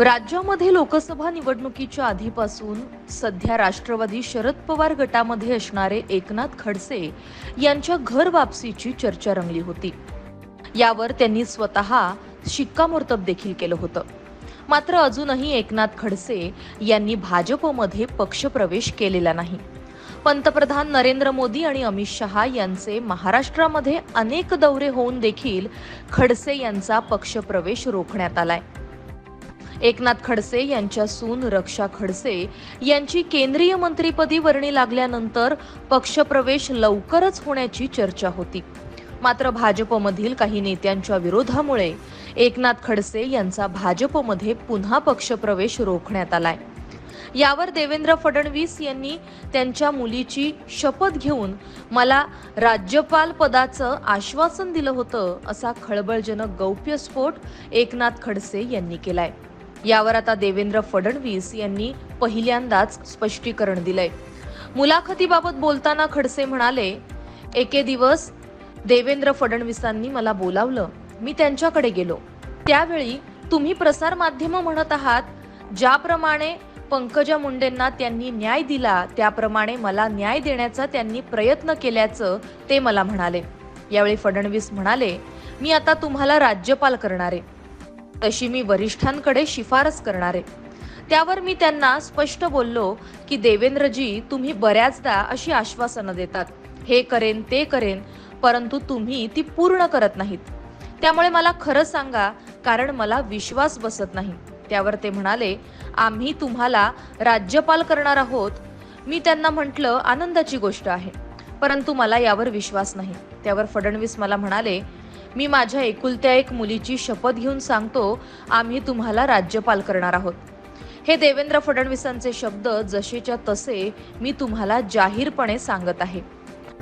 राज्यामध्ये लोकसभा निवडणुकीच्या आधीपासून सध्या राष्ट्रवादी शरद पवार गटामध्ये असणारे एकनाथ खडसे यांच्या घर वापसीची चर्चा रंगली होती. यावर त्यांनी स्वतः शिक्कामोर्तब देखील केलं होतं. मात्र अजूनही एकनाथ खडसे यांनी भाजपमध्ये पक्षप्रवेश केलेला नाही. पंतप्रधान नरेंद्र मोदी आणि अमित शहा यांचे महाराष्ट्रामध्ये अनेक दौरे होऊन देखील खडसे यांचा पक्षप्रवेश रोखण्यात आलाय. एकनाथ खडसे यांच्या सून रक्षा खडसे यांची केंद्रीय मंत्रीपदी वर्णी लागल्यानंतर पक्षप्रवेश लवकरच होण्याची चर्चा होती. मात्र भाजपमधील काही नेत्यांच्या विरोधामुळे एकनाथ खडसे यांचा भाजपमध्ये पुन्हा पक्षप्रवेश रोखण्यात आलाय. यावर देवेंद्र फडणवीस यांनी त्यांच्या मुलीची शपथ घेऊन मला राज्यपाल पदाचं आश्वासन दिलं होतं असा खळबळजनक गौप्यस्फोट एकनाथ खडसे यांनी केलाय. यावर आता देवेंद्र फडणवीस यांनी पहिल्यांदाच स्पष्टीकरण दिलंय. मुलाखतीबाबत बोलताना खडसे म्हणाले एके दिवस देवेंद्र फडणवीसांनी मला बोलावलं. मी त्यांच्याकडे गेलो. त्यावेळी तुम्ही प्रसार माध्यम म्हणत आहात. ज्याप्रमाणे पंकजा मुंडेंना त्यांनी न्याय दिला त्याप्रमाणे मला न्याय देण्याचा त्यांनी प्रयत्न केल्याचं ते मला म्हणाले. यावेळी फडणवीस म्हणाले मी आता तुम्हाला राज्यपाल करणारे. तशी मी वरिष्ठांकडे शिफारस करणार. आहे त्यावर मी त्यांना स्पष्ट बोललो की देवेंद्रजी तुम्ही बऱ्याचदा अशी आश्वासनं देतात. हे करेन ते करेन परंतु तुम्ही ती पूर्ण करत नाहीत. त्यामुळे मला खरं सांगा कारण मला विश्वास बसत नाही. त्यावर ते म्हणाले आम्ही तुम्हाला राज्यपाल करणार आहोत. मी त्यांना म्हटलं आनंदाची गोष्ट आहे परंतु मला यावर विश्वास नाही. त्यावर फडणवीस मला म्हणाले मी माझ्या एकुलत्या एक मुलीची शपथ घेऊन सांगतो आम्ही तुम्हाला राज्यपाल करणार आहोत. हे देवेंद्र फडणवीसांचे शब्द जसेच्या तसे मी तुम्हाला जाहीरपणे सांगत आहे.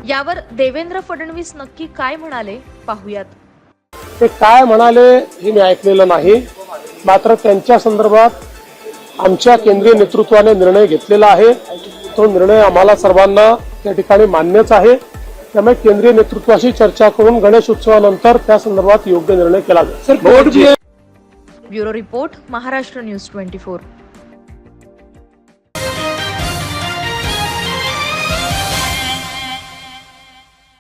यावर देवेंद्र फडणवीस नक्की काय म्हणाले पाहूयात. ते काय म्हणाले हे मी ऐकलेलं नाही. मात्र त्यांच्या संदर्भात आमच्या केंद्रीय नेतृत्वाने निर्णय घेतलेला आहे. तो निर्णय आम्हाला सर्वांना त्या ठिकाणी मान्यच आहे. त्यामुळे केंद्रीय नेतृत्वाशी चर्चा करून गणेश उत्सवानंतर त्या संदर्भात योग्य निर्णय केला जाईल. Bureau report Maharashtra news twenty four.